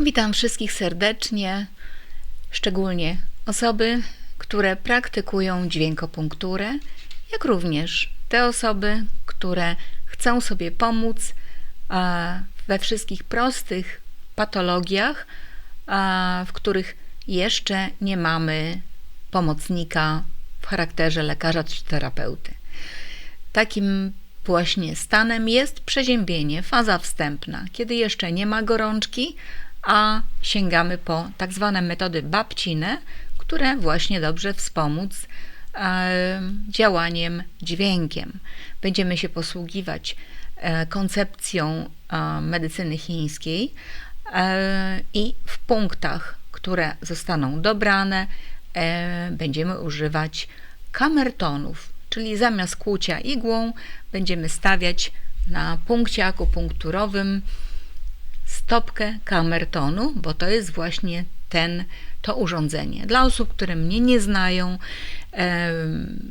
Witam wszystkich serdecznie, szczególnie osoby, które praktykują dźwiękopunkturę, jak również te osoby, które chcą sobie pomóc we wszystkich prostych patologiach, w których jeszcze nie mamy pomocnika w charakterze lekarza czy terapeuty. Takim właśnie stanem jest przeziębienie, faza wstępna, kiedy jeszcze nie ma gorączki, a sięgamy po tak zwane metody babcine, które właśnie dobrze wspomóc e, działaniem dźwiękiem. Będziemy się posługiwać e, koncepcją e, medycyny chińskiej i w punktach, które zostaną dobrane, będziemy używać kamertonów, czyli zamiast kłucia igłą będziemy stawiać na punkcie akupunkturowym stopkę kamertonu, bo to jest właśnie ten, to urządzenie. Dla osób, które mnie nie znają, e,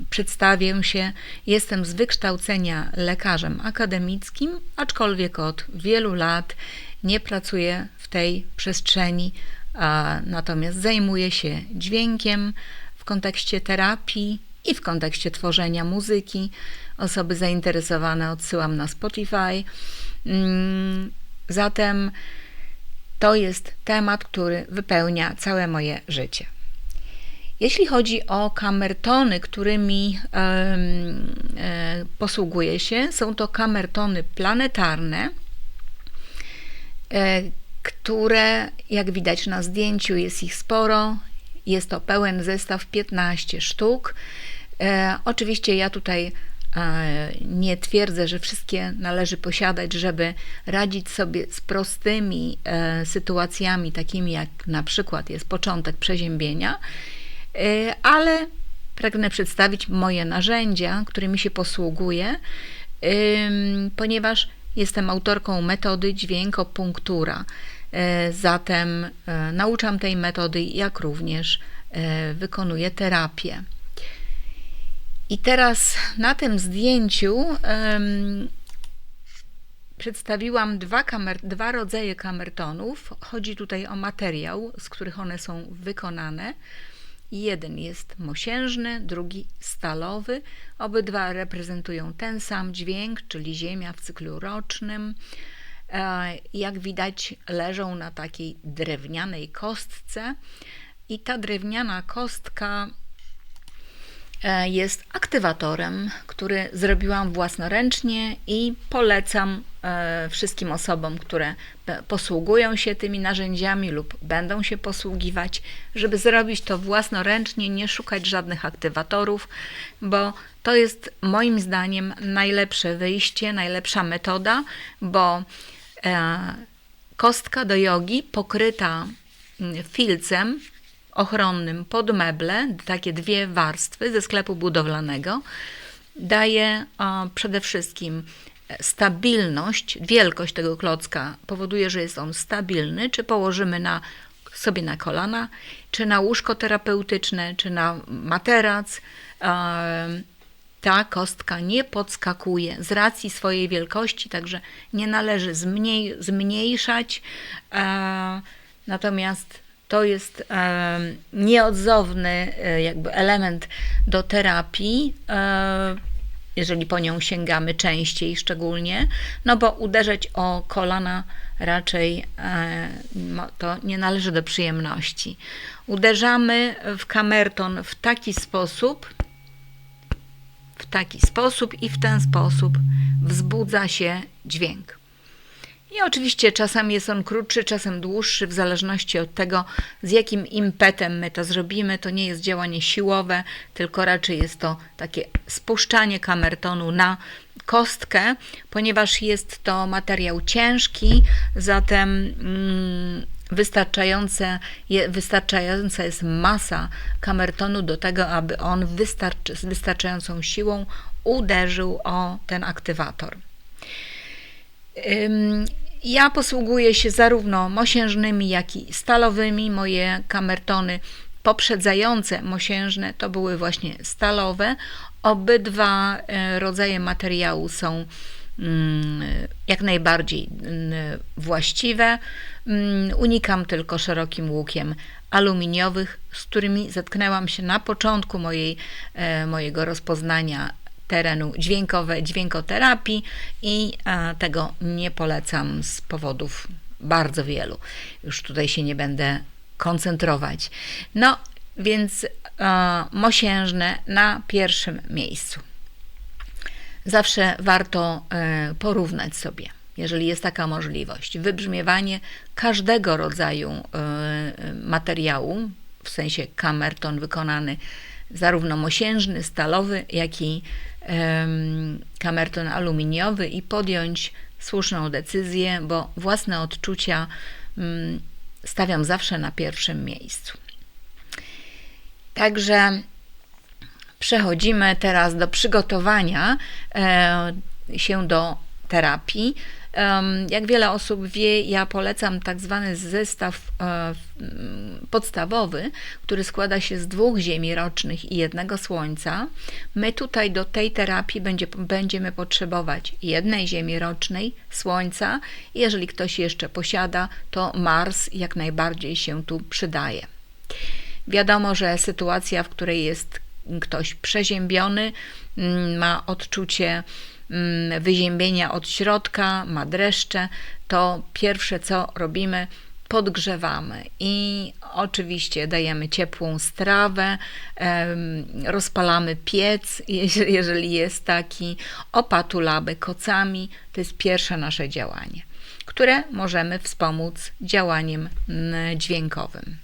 przedstawię się. Jestem z wykształcenia lekarzem akademickim, aczkolwiek od wielu lat nie pracuję w tej przestrzeni, a natomiast zajmuję się dźwiękiem w kontekście terapii i w kontekście tworzenia muzyki. Osoby zainteresowane odsyłam na Spotify. Mm, Zatem to jest temat, który wypełnia całe moje życie. Jeśli chodzi o kamertony, którymi e, posługuję się, są to kamertony planetarne, e, które, jak widać na zdjęciu, jest ich sporo. Jest to pełen zestaw 15 sztuk. E, oczywiście ja tutaj nie twierdzę, że wszystkie należy posiadać, żeby radzić sobie z prostymi e, sytuacjami, takimi jak na przykład jest początek przeziębienia, e, ale pragnę przedstawić moje narzędzia, którymi się posługuję, ponieważ jestem autorką metody dźwiękopunktura. E, zatem nauczam tej metody, jak również wykonuję terapię. I teraz na tym zdjęciu um, przedstawiłam dwa, kamer, dwa rodzaje kamertonów. Chodzi tutaj o materiał, z których one są wykonane. Jeden jest mosiężny, drugi stalowy. Obydwa reprezentują ten sam dźwięk, czyli Ziemia w cyklu rocznym. E, jak widać, leżą na takiej drewnianej kostce, i ta drewniana kostka jest aktywatorem, który zrobiłam własnoręcznie i polecam e, wszystkim osobom, które posługują się tymi narzędziami lub będą się posługiwać, żeby zrobić to własnoręcznie, nie szukać żadnych aktywatorów, bo to jest moim zdaniem najlepsze wyjście, najlepsza metoda, bo e, kostka do jogi pokryta mm, filcem ochronnym pod meble, takie dwie warstwy ze sklepu budowlanego, daje przede wszystkim stabilność, wielkość tego klocka powoduje, że jest on stabilny, czy położymy na, sobie na kolana, czy na łóżko terapeutyczne, czy na materac. Ta kostka nie podskakuje z racji swojej wielkości, także nie należy zmniej, zmniejszać. Natomiast to jest nieodzowny e, jakby element do terapii, e, jeżeli po nią sięgamy częściej szczególnie, no bo uderzać o kolana raczej e, to nie należy do przyjemności. Uderzamy w kamerton w taki sposób, w taki sposób i w ten sposób wzbudza się dźwięk. I oczywiście czasem jest on krótszy, czasem dłuższy, w zależności od tego, z jakim impetem my to zrobimy. To nie jest działanie siłowe, tylko raczej jest to takie spuszczanie kamertonu na kostkę, ponieważ jest to materiał ciężki, zatem mm, wystarczające, wystarczająca jest masa kamertonu do tego, aby on z wystarczającą siłą uderzył o ten aktywator. Ja posługuję się zarówno mosiężnymi, jak i stalowymi. Moje kamertony poprzedzające mosiężne to były właśnie stalowe. Obydwa e, rodzaje materiału są mm, jak najbardziej właściwe. Mm, unikam tylko szerokim łukiem aluminiowych, z którymi zetknęłam się na początku mojej, e, mojego rozpoznania terenu dźwiękowe, dźwiękoterapii i e, tego nie polecam z powodów bardzo wielu. Już tutaj się nie będę koncentrować. No, więc e, mosiężne na pierwszym miejscu. Zawsze warto e, porównać sobie, jeżeli jest taka możliwość, wybrzmiewanie każdego rodzaju e, materiału, w sensie kamerton wykonany zarówno mosiężny, stalowy, jak i kamerton aluminiowy i podjąć słuszną decyzję, bo własne odczucia mm, stawiam zawsze na pierwszym miejscu. Także przechodzimy teraz do przygotowania e, się do terapii. Jak wiele osób wie, ja polecam tak zwany zestaw e, podstawowy, który składa się z dwóch ziemi rocznych i jednego słońca. My tutaj do tej terapii będzie, będziemy potrzebować jednej ziemi rocznej, słońca. Jeżeli ktoś jeszcze posiada, to Mars jak najbardziej się tu przydaje. Wiadomo, że sytuacja, w której jest ktoś przeziębiony, mm, ma odczucie mm, wyziębienia od środka, ma dreszcze, to pierwsze co robimy, podgrzewamy i oczywiście dajemy ciepłą strawę, rozpalamy piec, jeżeli jest taki, opatulamy kocami. To jest pierwsze nasze działanie, które możemy wspomóc działaniem mm, dźwiękowym.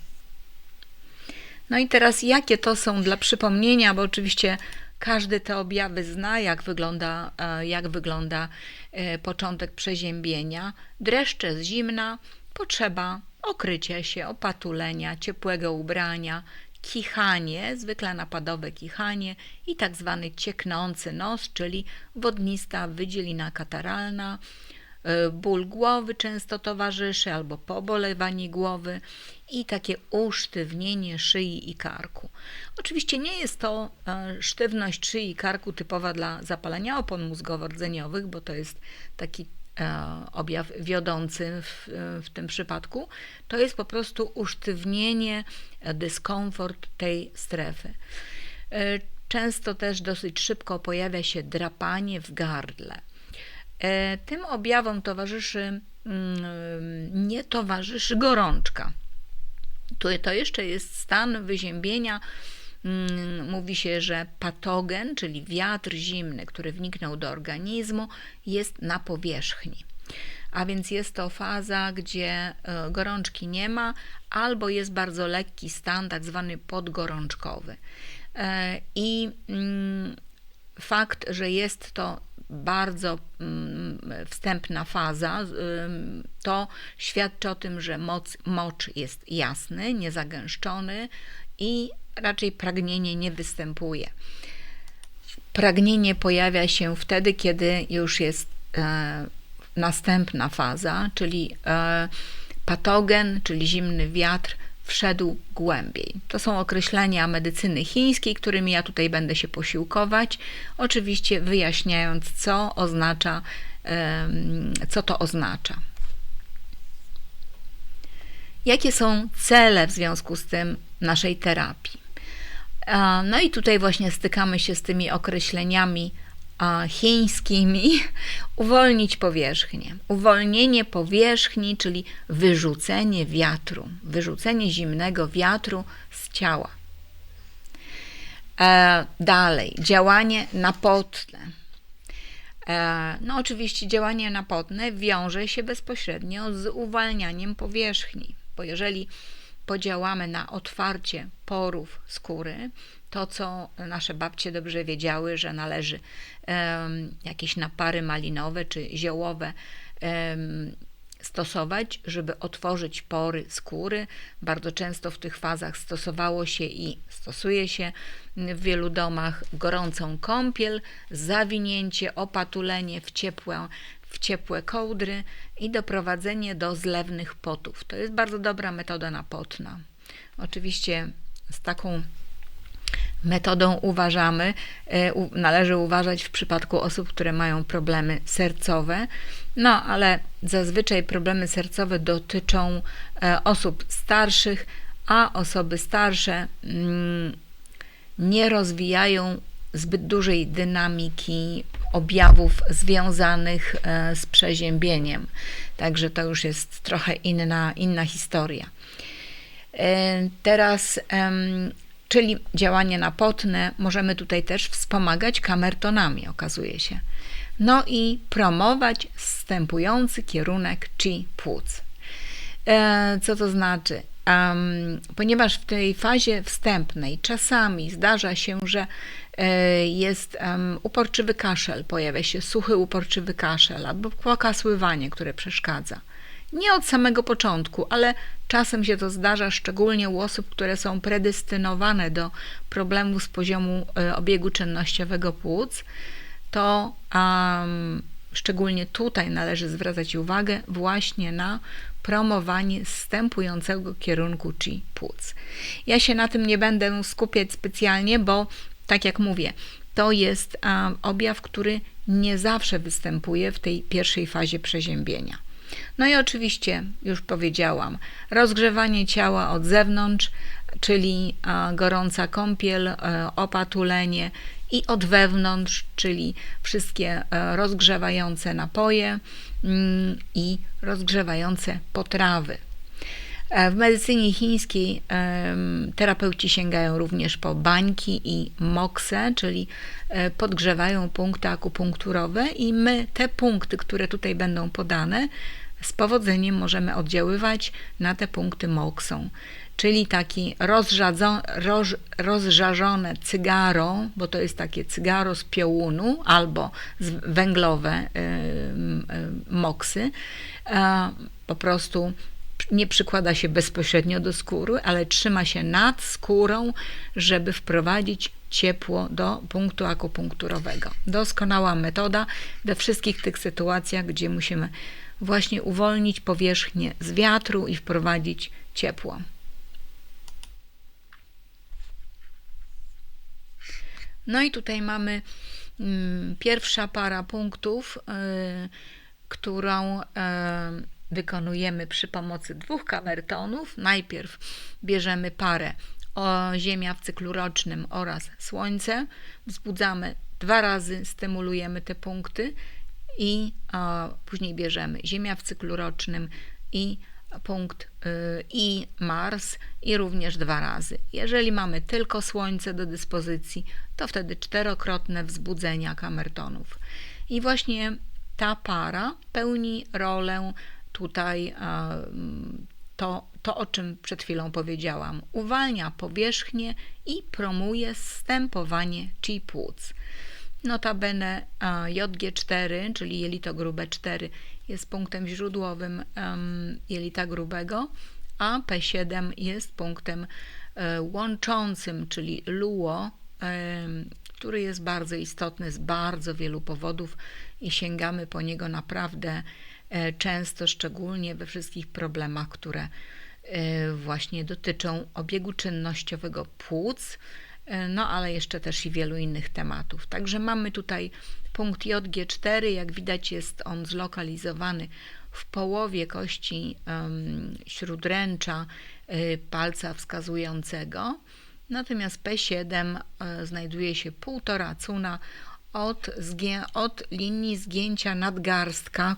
No i teraz jakie to są dla przypomnienia, bo oczywiście każdy te objawy zna, jak wygląda, e, jak wygląda e, początek przeziębienia. Dreszcze z zimna, potrzeba okrycia się, opatulenia, ciepłego ubrania, kichanie, zwykle napadowe kichanie i tak zwany cieknący nos, czyli wodnista wydzielina kataralna, ból głowy często towarzyszy, albo pobolewanie głowy i takie usztywnienie szyi i karku. Oczywiście nie jest to e, sztywność szyi i karku typowa dla zapalenia opon mózgowo-rdzeniowych, bo to jest taki e, objaw wiodący w, w tym przypadku. To jest po prostu usztywnienie, dyskomfort tej strefy. Często też dosyć szybko pojawia się drapanie w gardle. E, tym objawom towarzyszy, mm, nie towarzyszy gorączka. To jeszcze jest stan wyziębienia. Mm, mówi się, że patogen, czyli wiatr zimny, który wniknął do organizmu, jest na powierzchni. A więc jest to faza, gdzie e, gorączki nie ma, albo jest bardzo lekki stan, tak zwany podgorączkowy. E, I mm, fakt, że jest to bardzo mm, wstępna faza, to świadczy o tym, że moc, mocz jest jasny, niezagęszczony i raczej pragnienie nie występuje. Pragnienie pojawia się wtedy, kiedy już jest e, następna faza, czyli e, patogen, czyli zimny wiatr, wszedł głębiej. To są określenia medycyny chińskiej, którymi ja tutaj będę się posiłkować, oczywiście wyjaśniając, co oznacza, co to oznacza. Jakie są cele w związku z tym naszej terapii? No i tutaj właśnie stykamy się z tymi określeniami chińskimi uwolnić powierzchnię. Uwolnienie powierzchni, czyli wyrzucenie wiatru, wyrzucenie zimnego wiatru z ciała. E, dalej, działanie napotne. E, no, oczywiście, działanie napotne wiąże się bezpośrednio z uwalnianiem powierzchni, bo jeżeli podziałamy na otwarcie porów skóry, to, co nasze babcie dobrze wiedziały, że należy jakieś napary malinowe czy ziołowe stosować, żeby otworzyć pory skóry. Bardzo często w tych fazach stosowało się i stosuje się w wielu domach gorącą kąpiel, zawinięcie, opatulenie w ciepłe, w ciepłe kołdry i doprowadzenie do zlewnych potów. To jest bardzo dobra metoda napotna. Oczywiście z taką metodą uważamy, e, należy uważać w przypadku osób, które mają problemy sercowe, No, ale zazwyczaj problemy sercowe dotyczą e, osób starszych, a osoby starsze mm, nie rozwijają zbyt dużej dynamiki objawów związanych e, z przeziębieniem. Także to już jest trochę inna, inna historia. Teraz, czyli działanie napotne, możemy tutaj też wspomagać kamertonami, okazuje się. No i promować wstępujący kierunek chi płuc. E, co to znaczy? Ponieważ w tej fazie wstępnej czasami zdarza się, że e, jest uporczywy kaszel, pojawia się suchy, uporczywy kaszel albo płakasływanie, które przeszkadza. Nie od samego początku, ale czasem się to zdarza, szczególnie u osób, które są predestynowane do problemów z poziomu e, obiegu czynnościowego płuc, to um, szczególnie tutaj należy zwracać uwagę właśnie na promowanie stępującego kierunku chi płuc. Ja się na tym nie będę skupiać specjalnie, bo tak jak mówię, to jest um, objaw, który nie zawsze występuje w tej pierwszej fazie przeziębienia. No i oczywiście, już powiedziałam, rozgrzewanie ciała od zewnątrz, czyli gorąca kąpiel, e, opatulenie i od wewnątrz, czyli wszystkie e, rozgrzewające napoje mm, i rozgrzewające potrawy. E, w medycynie chińskiej terapeuci sięgają również po bańki i moksę, czyli podgrzewają punkty akupunkturowe i my te punkty, które tutaj będą podane, z powodzeniem możemy oddziaływać na te punkty moksą. Czyli taki roz, rozżarzone cygaro, bo to jest takie cygaro z piołunu albo z węglowe y, y, moksy, po prostu nie przykłada się bezpośrednio do skóry, ale trzyma się nad skórą, żeby wprowadzić ciepło do punktu akupunkturowego. Doskonała metoda we wszystkich tych sytuacjach, gdzie musimy właśnie uwolnić powierzchnię z wiatru i wprowadzić ciepło. No i tutaj mamy mm, pierwsza para punktów, y, którą wykonujemy przy pomocy dwóch kamertonów. Najpierw bierzemy parę o Ziemia w cyklu rocznym oraz Słońce, wzbudzamy dwa razy, stymulujemy te punkty i później bierzemy Ziemia w cyklu rocznym i punkt y, i Mars i również dwa razy. Jeżeli mamy tylko Słońce do dyspozycji, to wtedy czterokrotne wzbudzenia kamertonów. I właśnie ta para pełni rolę tutaj to, to, o czym przed chwilą powiedziałam. Uwalnia powierzchnię i promuje stępowanie chi płuc. Notabene JG4, czyli jelito grube 4, jest punktem źródłowym jelita grubego, a P7 jest punktem e, łączącym, czyli luo, który jest bardzo istotny z bardzo wielu powodów i sięgamy po niego naprawdę e, często, szczególnie we wszystkich problemach, które e, właśnie dotyczą obiegu czynnościowego płuc, no ale jeszcze też i wielu innych tematów. Także mamy tutaj punkt JG4, jak widać jest on zlokalizowany w połowie kości śródręcza palca wskazującego, natomiast P7 y, znajduje się półtora cuna od, od linii zgięcia nadgarstka,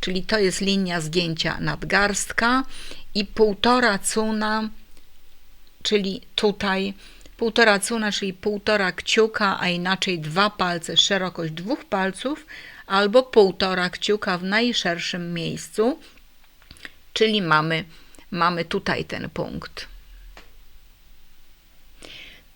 czyli to jest linia zgięcia nadgarstka i półtora cuna, czyli tutaj półtora cuna, czyli półtora kciuka, a inaczej dwa palce, szerokość dwóch palców, albo półtora kciuka w najszerszym miejscu, czyli mamy, mamy tutaj ten punkt.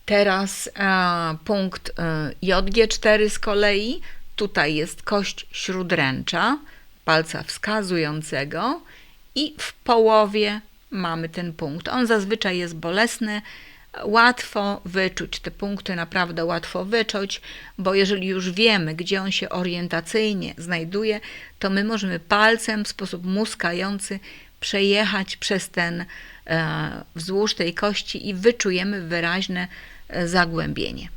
Teraz e, punkt e, JG4 z kolei, tutaj jest kość śródręcza, palca wskazującego i w połowie mamy ten punkt. On zazwyczaj jest bolesny, łatwo wyczuć te punkty, naprawdę łatwo wyczuć, bo jeżeli już wiemy, gdzie on się orientacyjnie znajduje, to my możemy palcem w sposób muskający przejechać przez ten e, wzdłuż tej kości i wyczujemy wyraźne e, zagłębienie.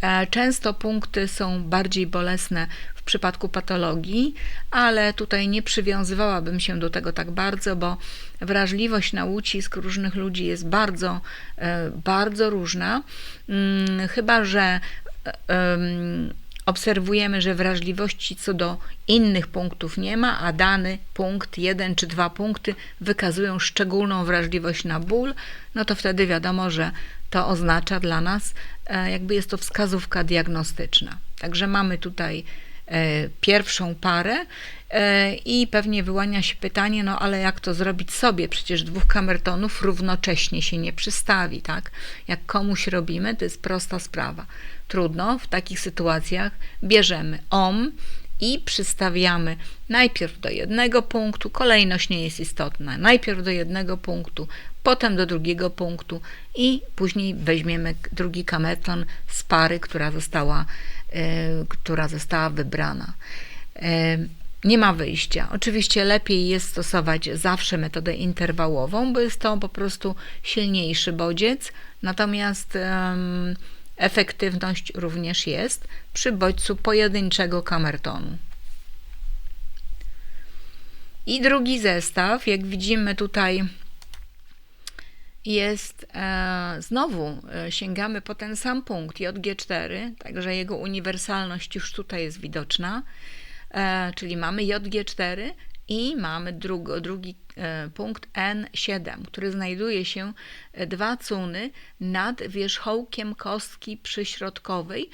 E, często punkty są bardziej bolesne w przypadku patologii, ale tutaj nie przywiązywałabym się do tego tak bardzo, bo wrażliwość na ucisk różnych ludzi jest bardzo, e, bardzo różna. Mm, chyba, że obserwujemy, że wrażliwości co do innych punktów nie ma, a dany punkt, jeden czy dwa punkty wykazują szczególną wrażliwość na ból, no to wtedy wiadomo, że to oznacza dla nas, e, jakby jest to wskazówka diagnostyczna. Także mamy tutaj pierwszą parę e, i pewnie wyłania się pytanie, no ale jak to zrobić sobie? Przecież dwóch kamertonów równocześnie się nie przystawi, tak? Jak komuś robimy, to jest prosta sprawa. Trudno, w takich sytuacjach bierzemy OM i przystawiamy najpierw do jednego punktu, kolejność nie jest istotna, najpierw do jednego punktu, potem do drugiego punktu i później weźmiemy drugi kamerton z pary, która została, e, która została wybrana. E, nie ma wyjścia. Oczywiście lepiej jest stosować zawsze metodę interwałową, bo jest to po prostu silniejszy bodziec, natomiast efektywność również jest przy bodźcu pojedynczego kamertonu. I drugi zestaw, jak widzimy tutaj, jest e, znowu e, sięgamy po ten sam punkt JG4, także jego uniwersalność już tutaj jest widoczna, e, czyli mamy JG4 i mamy drugi, drugi e, punkt N7, który znajduje się e, dwa cuny nad wierzchołkiem kostki przyśrodkowej,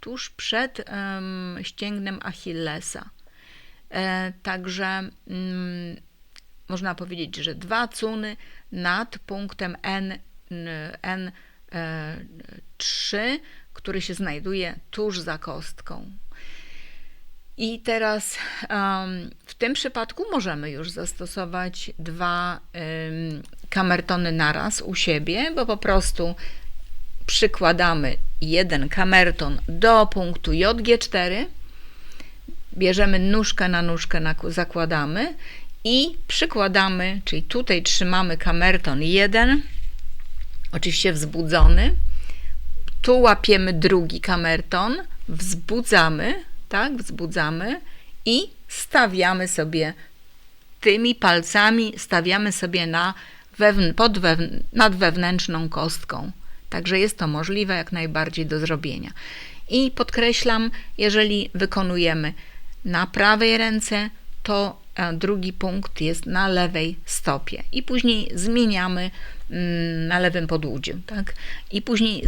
tuż przed um, ścięgnem Achillesa. E, także mm, można powiedzieć, że dwa cuny nad punktem N, N3, który się znajduje tuż za kostką. I teraz um, w tym przypadku możemy już zastosować dwa um, kamertony naraz u siebie, bo po prostu przykładamy jeden kamerton do punktu JG4, bierzemy nóżkę na nóżkę, zakładamy i przykładamy, czyli tutaj trzymamy kamerton 1, oczywiście wzbudzony, tu łapiemy drugi kamerton, wzbudzamy, tak, wzbudzamy i stawiamy sobie tymi palcami, stawiamy sobie na wewn, pod wewn, nad wewnętrzną kostką. Także jest to możliwe jak najbardziej do zrobienia. I podkreślam, jeżeli wykonujemy na prawej ręce, to e, drugi punkt jest na lewej stopie i później zmieniamy mm, na lewym podłudziu, tak? I później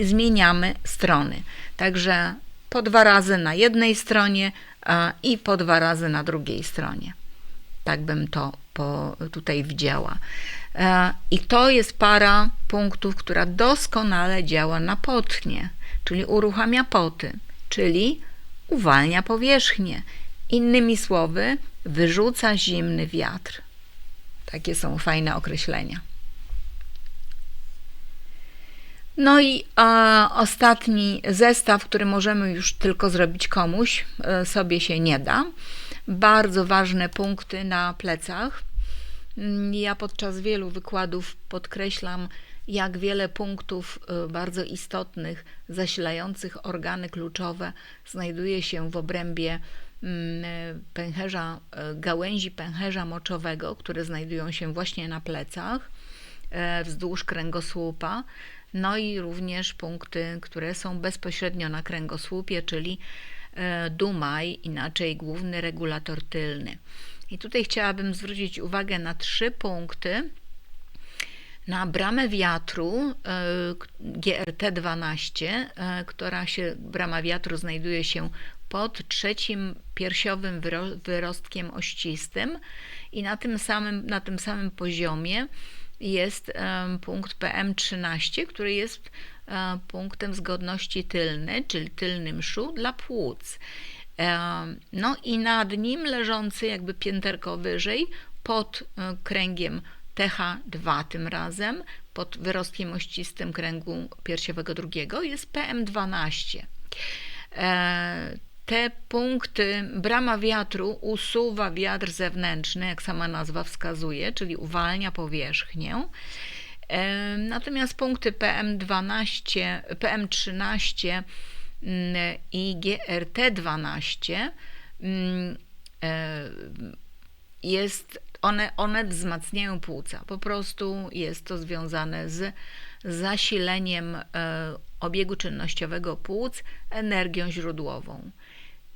zmieniamy strony. Także po dwa razy na jednej stronie i po dwa razy na drugiej stronie. Tak bym to po, tutaj widziała. E, I to jest para punktów, która doskonale działa na potnie, czyli uruchamia poty, czyli uwalnia powierzchnię. Innymi słowy, wyrzuca zimny wiatr. Takie są fajne określenia. No i e, ostatni zestaw, który możemy już tylko zrobić komuś, e, sobie się nie da. Bardzo ważne punkty na plecach. Mm, ja podczas wielu wykładów podkreślam, jak wiele punktów e, bardzo istotnych, zasilających organy kluczowe znajduje się w obrębie mm, pęcherza, e, gałęzi pęcherza moczowego, które znajdują się właśnie na plecach, e, wzdłuż kręgosłupa no i również punkty, które są bezpośrednio na kręgosłupie, czyli e, dumaj, inaczej główny regulator tylny. I tutaj chciałabym zwrócić uwagę na trzy punkty. Na bramę wiatru e, GRT-12, e, która się, brama wiatru znajduje się pod trzecim piersiowym wyrostkiem ościstym i na tym samym, na tym samym poziomie jest punkt PM13, który jest e, punktem zgodności tylny, czyli tylny mszu dla płuc. No i nad nim leżący jakby pięterko wyżej pod e, kręgiem TH2 tym razem, pod wyrostkiem ościstym kręgu piersiowego drugiego jest PM12 te punkty, brama wiatru usuwa wiatr zewnętrzny, jak sama nazwa wskazuje, czyli uwalnia powierzchnię. Natomiast punkty PM12, PM13 mm, i GRT12 mm, jest, one, one wzmacniają płuca. Po prostu jest to związane z zasileniem obiegu czynnościowego płuc energią źródłową,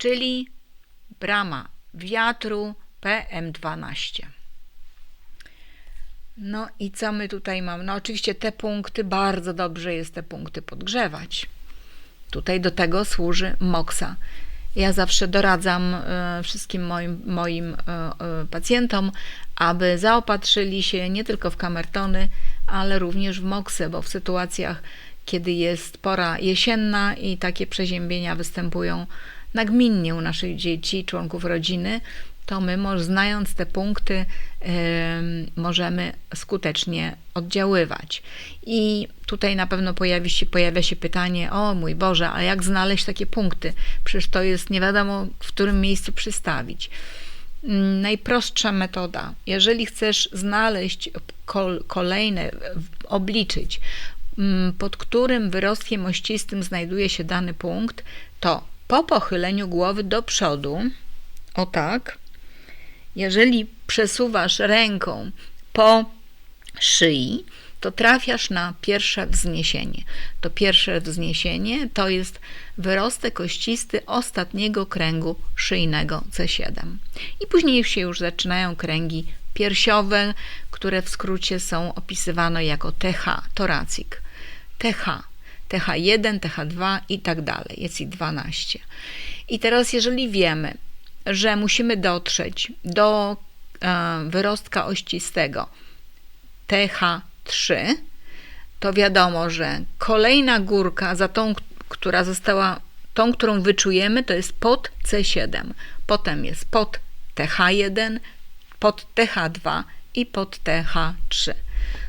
czyli brama wiatru PM12. No i co my tutaj mamy? No oczywiście te punkty, bardzo dobrze jest te punkty podgrzewać. Tutaj do tego służy MOXA. Ja zawsze doradzam e, wszystkim moim, moim e, e, pacjentom, aby zaopatrzyli się nie tylko w kamertony, ale również w moksy, bo w sytuacjach, kiedy jest pora jesienna i takie przeziębienia występują nagminnie u naszych dzieci, członków rodziny, to my, znając te punkty, możemy skutecznie oddziaływać. I tutaj na pewno pojawi się, pojawia się pytanie: O mój Boże, a jak znaleźć takie punkty? Przecież to jest nie wiadomo, w którym miejscu przystawić. Mm, najprostsza metoda, jeżeli chcesz znaleźć kolejne, obliczyć, mm, pod którym wyrostkiem ościstym znajduje się dany punkt, to po pochyleniu głowy do przodu, o tak, jeżeli przesuwasz ręką po szyi, to trafiasz na pierwsze wzniesienie. To pierwsze wzniesienie to jest wyrostek kościsty ostatniego kręgu szyjnego C7. I później się już zaczynają kręgi piersiowe, które w skrócie są opisywane jako TH, toracik. TH, TH1, TH2 i tak dalej. Jest ich 12. I teraz, jeżeli wiemy, że musimy dotrzeć do e, wyrostka ościstego TH3, to wiadomo, że kolejna górka za tą, która została, tą, którą wyczujemy, to jest pod C7. Potem jest pod TH1, pod TH2 i pod TH3.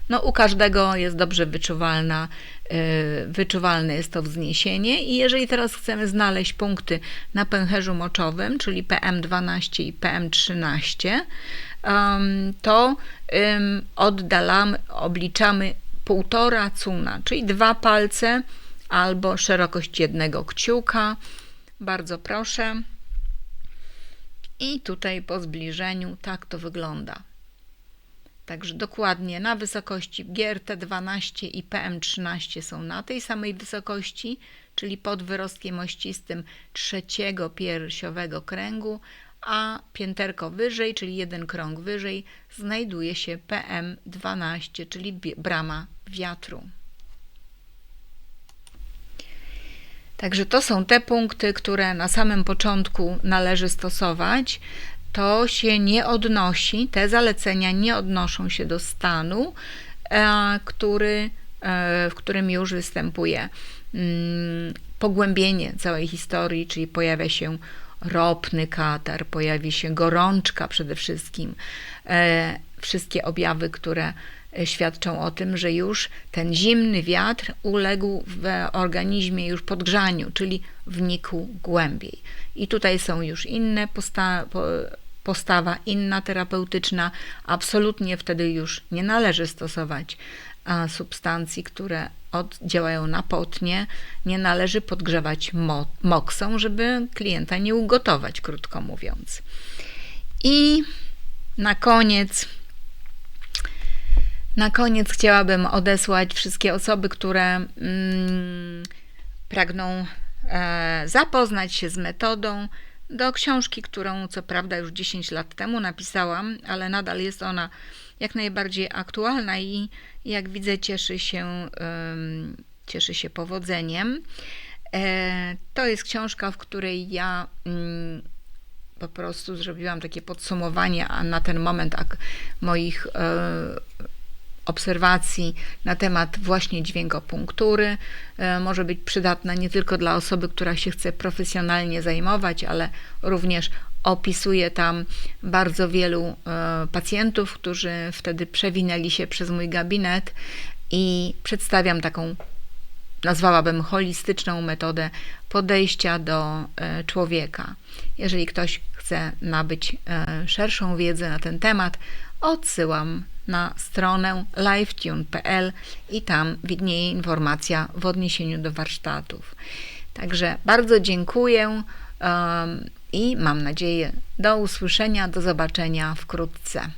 No, u każdego jest dobrze wyczuwalna, wyczuwalne jest to wzniesienie i jeżeli teraz chcemy znaleźć punkty na pęcherzu moczowym, czyli PM12 i PM13, to oddalamy, obliczamy półtora cuna, czyli dwa palce albo szerokość jednego kciuka. Bardzo proszę. I tutaj po zbliżeniu tak to wygląda. Także dokładnie na wysokości GRT12 i PM13 są na tej samej wysokości, czyli pod wyrostkiem ościstym trzeciego piersiowego kręgu, a pięterko wyżej, czyli jeden krąg wyżej, znajduje się PM12, czyli brama wiatru. Także to są te punkty, które na samym początku należy stosować to się nie odnosi, te zalecenia nie odnoszą się do stanu, e, który, e, w którym już występuje mm, pogłębienie całej historii, czyli pojawia się ropny katar, pojawi się gorączka przede wszystkim, e, wszystkie objawy, które świadczą o tym, że już ten zimny wiatr uległ w organizmie już podgrzaniu, czyli wnikł głębiej. I tutaj są już inne posta- postawa inna terapeutyczna, absolutnie wtedy już nie należy stosować substancji, które działają na potnie, nie należy podgrzewać mo moksą, żeby klienta nie ugotować, krótko mówiąc. I na koniec na koniec chciałabym odesłać wszystkie osoby, które mm, pragną e, zapoznać się z metodą, do książki, którą co prawda już 10 lat temu napisałam, ale nadal jest ona jak najbardziej aktualna i jak widzę cieszy się, cieszy się powodzeniem. E, to jest książka, w której ja mm, po prostu zrobiłam takie podsumowanie na ten moment moich e, obserwacji na temat właśnie dźwiękopunktury. E, może być przydatna nie tylko dla osoby, która się chce profesjonalnie zajmować, ale również opisuje tam bardzo wielu e, pacjentów, którzy wtedy przewinęli się przez mój gabinet i przedstawiam taką nazwałabym holistyczną metodę podejścia do e, człowieka. Jeżeli ktoś chce nabyć szerszą wiedzę na ten temat, odsyłam na stronę livetune.pl i tam widnieje informacja w odniesieniu do warsztatów. Także bardzo dziękuję i mam nadzieję do usłyszenia, do zobaczenia wkrótce.